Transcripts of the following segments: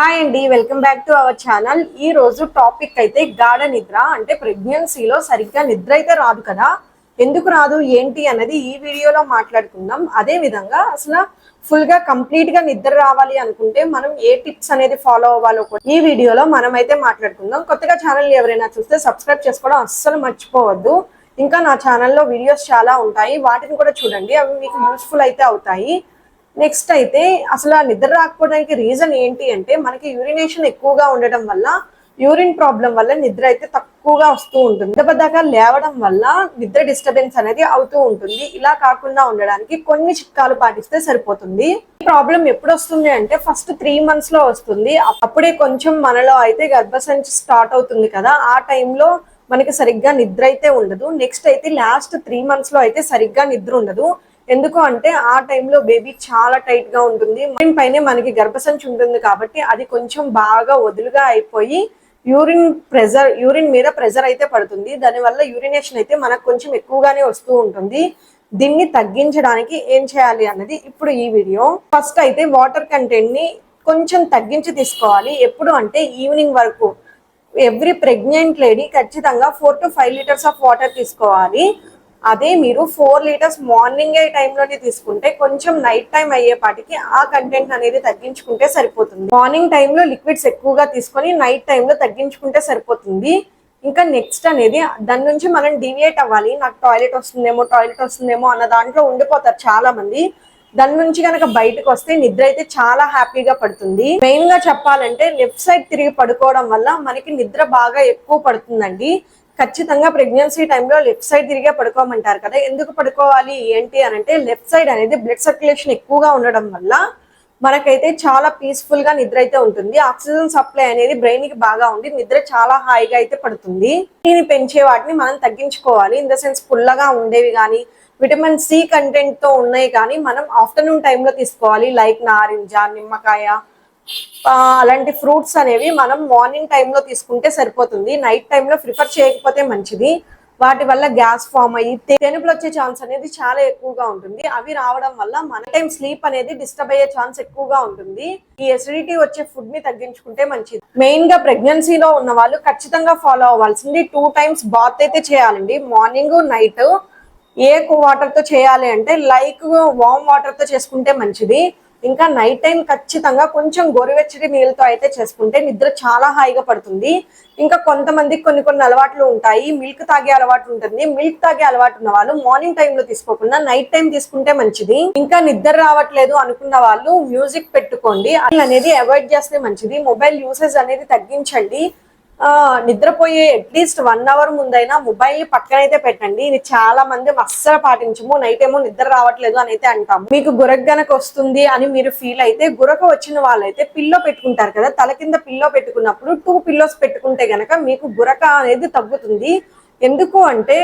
Hi అండి welcome back to our channel ఈ రోజు టాపిక్ అయితే గాఢ నిద్ర అంటే ప్రెగ్నెన్సీలో సరిగ్గా నిద్ర అయితే రాదు కదా? ఎందుకు రాదు ఏంటి అన్నది ఈ వీడియోలో మాట్లాడుకుందాం. అదే విధంగా అసలు ఫుల్గా కంప్లీట్గా నిద్ర రావాలి అనుకుంటే మనం ఏ టిప్స్ అనేది ఫాలో అవ్వాలో కూడా ఈ వీడియోలో మనం అయితే మాట్లాడుకుందాం. కొత్తగా ఛానల్ ఎవరైనా చూస్తే సబ్స్క్రైబ్ చేసుకోవడం అస్సలు మర్చిపోవద్దు. ఇంకా నా ఛానల్లో వీడియోస్ చాలా ఉంటాయి. వాటిని కూడా చూడండి. అవి మీకు యూస్ఫుల్ అయితే అవుతాయి. నెక్స్ట్ అయితే అసలు ఆ నిద్ర రాకపోవడానికి రీజన్ ఏంటి అంటే మనకి యూరినేషన్ ఎక్కువగా ఉండడం వల్ల యూరిన్ ప్రాబ్లం వల్ల నిద్ర అయితే తక్కువగా వస్తూ ఉంటుంది. నిద్రబద్దాక లేవడం వల్ల నిద్ర డిస్టర్బెన్స్ అనేది అవుతూ ఉంటుంది. ఇలా కాకుండా ఉండడానికి కొన్ని చిట్కాలు పాటిస్తే సరిపోతుంది. ఈ ప్రాబ్లం ఎప్పుడు వస్తుంది అంటే ఫస్ట్ త్రీ మంత్స్లో వస్తుంది. అప్పుడే కొంచెం మనలో అయితే గర్భసంచి స్టార్ట్ అవుతుంది కదా. ఆ టైంలో మనకి సరిగ్గా నిద్ర అయితే ఉండదు. నెక్స్ట్ అయితే లాస్ట్ త్రీ మంత్స్లో అయితే సరిగ్గా నిద్ర ఉండదు. ఎందుకు అంటే ఆ టైంలో బేబీ చాలా టైట్గా ఉంటుంది. మైండ్ పైనే మనకి గర్భసంచి ఉంటుంది కాబట్టి అది కొంచెం బాగా వదులుగా అయిపోయి యూరిన్ ప్రెజర్ యూరిన్ మీద ప్రెజర్ అయితే పడుతుంది. దానివల్ల యూరినేషన్ అయితే మనకు కొంచెం ఎక్కువగానే వస్తూ ఉంటుంది. దీన్ని తగ్గించడానికి ఏం చేయాలి అన్నది ఇప్పుడు ఈ వీడియో ఫస్ట్ అయితే వాటర్ కంటెంట్ని కొంచెం తగ్గించి తీసుకోవాలి. ఎప్పుడు అంటే ఈవినింగ్ వరకు. ఎవ్రీ ప్రెగ్నెంట్ లేడీ ఖచ్చితంగా four to five litres of water తీసుకోవాలి. అదే మీరు ఫోర్ లీటర్స్ మార్నింగ్ ఏ టైంలోనే తీసుకుంటే కొంచెం నైట్ టైం అయ్యేపాటికి ఆ కంటెంట్ అనేది తగ్గించుకుంటే సరిపోతుంది. మార్నింగ్ టైంలో లిక్విడ్స్ ఎక్కువగా తీసుకొని నైట్ టైంలో తగ్గించుకుంటే సరిపోతుంది. ఇంకా నెక్స్ట్ అనేది దాని నుంచి మనం డివియేట్ అవ్వాలి. నాకు టాయిలెట్ వస్తుందేమో టాయిలెట్ వస్తుందేమో అన్న దాంట్లో ఉండిపోతారు చాలా మంది దాని నుంచి కనుక బయటకు వస్తే నిద్ర అయితే చాలా హ్యాపీగా పడుతుంది. మెయిన్గా చెప్పాలంటే లెఫ్ట్ సైడ్ తిరిగి పడుకోవడం వల్ల మనకి నిద్ర బాగా ఎక్కువ పడుతుందండి. ఖచ్చితంగా ప్రెగ్నెన్సీ టైంలో లెఫ్ట్ సైడ్ తిరిగే పడుకోమంటారు కదా. ఎందుకు పడుకోవాలి? ఏంటి అని అంటే లెఫ్ట్ సైడ్ అనేది బ్లడ్ సర్క్యులేషన్ ఎక్కువగా ఉండడం వల్ల మనకైతే చాలా పీస్ఫుల్గా నిద్ర అయితే ఉంటుంది. ఆక్సిజన్ సప్లై అనేది బ్రెయిన్కి బాగా ఉండి నిద్ర చాలా హాయిగా అయితే పడుతుంది. దీన్ని పెంచే వాటిని మనం తగ్గించుకోవాలి. ఇన్ ద సెన్స్ పుల్లగా ఉండేవి కానీ విటమిన్ సి కంటెంట్తో ఉన్నాయి కానీ మనం ఆఫ్టర్నూన్ టైంలో తీసుకోవాలి. లైక్ నారింజ నిమ్మకాయ అలాంటి ఫ్రూట్స్ అనేవి మనం మార్నింగ్ టైంలో తీసుకుంటే సరిపోతుంది. నైట్ టైంలో ప్రిఫర్ చేయకపోతే మంచిది. వాటి వల్ల గ్యాస్ ఫామ్ అయ్యి తెనుపులు వచ్చే ఛాన్స్ అనేది చాలా ఎక్కువగా ఉంటుంది. అవి రావడం వల్ల మన టైం స్లీప్ అనేది డిస్టర్బ్ అయ్యే ఛాన్స్ ఎక్కువగా ఉంటుంది. ఈ ఎసిడిటీ వచ్చే ఫుడ్ని తగ్గించుకుంటే మంచిది. మెయిన్గా ప్రెగ్నెన్సీలో ఉన్న వాళ్ళు ఖచ్చితంగా ఫాలో అవ్వాల్సింది టూ టైమ్స్ బాత్ అయితే చేయాలండి. మార్నింగ్ నైట్ ఏ వాటర్తో చేయాలి అంటే లైక్ వామ్ వాటర్తో చేసుకుంటే మంచిది. ఇంకా నైట్ టైం ఖచ్చితంగా కొంచెం గోరువెచ్చటి నీళ్ళతో అయితే చేసుకుంటే నిద్ర చాలా హాయిగా పడుతుంది. ఇంకా కొంతమందికి కొన్ని కొన్ని అలవాట్లు ఉంటాయి. మిల్క్ తాగే అలవాటు ఉంటుంది. మిల్క్ తాగే అలవాటు ఉన్న వాళ్ళు మార్నింగ్ టైంలో తీసుకోకుండా నైట్ టైం తీసుకుంటే మంచిది. ఇంకా నిద్ర రావట్లేదు అనుకున్న వాళ్ళు మ్యూజిక్ పెట్టుకోండి. అది అనేది అవాయిడ్ చేస్తే మంచిది. మొబైల్ యూసేజ్ అనేది తగ్గించండి. నిద్రపోయే అట్లీస్ట్ వన్ అవర్ ముందైనా మొబైల్ పక్కనైతే పెట్టండి. ఇది చాలా మంది అస్సలు పాటించము. నైట్ ఏమో నిద్ర రావట్లేదు అని అయితే అంటాము. మీకు గురక గనక వస్తుంది అని మీరు ఫీల్ అయితే గురక వచ్చిన వాళ్ళైతే పిల్లో పెట్టుకుంటారు కదా. తల కింద పిల్లో పెట్టుకున్నప్పుడు టూ పిల్లోస్ పెట్టుకుంటే గనక మీకు గురక అనేది తగ్గుతుంది. ఎందుకు అంటే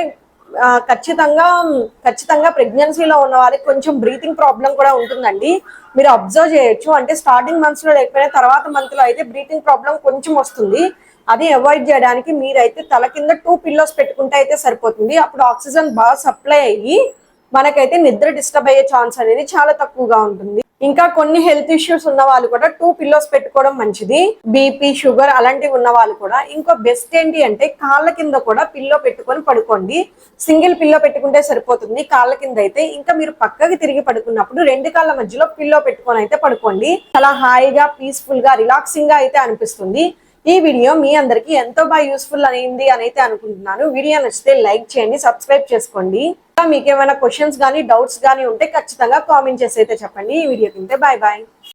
ఖచ్చితంగా ఖచ్చితంగా ప్రెగ్నెన్సీలో ఉన్న వాళ్ళకి కొంచెం బ్రీతింగ్ ప్రాబ్లం కూడా ఉంటుందండి. మీరు అబ్జర్వ్ చేయొచ్చు. అంటే స్టార్టింగ్ మంత్స్లో లేకపోయినా తర్వాత మంత్లో అయితే బ్రీతింగ్ ప్రాబ్లం కొంచెం వస్తుంది. అది అవాయిడ్ చేయడానికి మీరైతే తల కింద టూ పిల్లోస్ పెట్టుకుంటే అయితే సరిపోతుంది. అప్పుడు ఆక్సిజన్ బాగా సప్లై అయ్యి మనకైతే నిద్ర డిస్టర్బ్ అయ్యే ఛాన్స్ అనేది చాలా తక్కువగా ఉంటుంది. ఇంకా కొన్ని హెల్త్ ఇష్యూస్ ఉన్న వాళ్ళు కూడా టూ పిల్లోస్ పెట్టుకోవడం మంచిది. బీపీ షుగర్ అలాంటివి ఉన్న వాళ్ళు కూడా. ఇంకో బెస్ట్ ఏంటి అంటే కాళ్ళ కింద కూడా పిల్లో పెట్టుకొని పడుకోండి. సింగిల్ పిల్లో పెట్టుకుంటే సరిపోతుంది. కాళ్ళ కింద అయితే ఇంకా మీరు పక్కకి తిరిగి పడుకున్నప్పుడు రెండు కాళ్ళ మధ్యలో పిల్లో పెట్టుకొని అయితే పడుకోండి. చాలా హాయిగా పీస్ఫుల్గా రిలాక్సింగ్గా అయితే అనిపిస్తుంది. ఈ వీడియో మీ అందరికి ఎంతో బాగా యూస్ఫుల్ అయింది అని అయితే అనుకుంటున్నాను. వీడియో నచ్చితే లైక్ చేయండి సబ్స్క్రైబ్ చేసుకోండి. మీకు ఏమైనా క్వశ్చన్స్ కానీ డౌట్స్ కానీ ఉంటే ఖచ్చితంగా కామెంట్ చేసి అయితే చెప్పండి. ఈ వీడియో తింటే బాయ్ బాయ్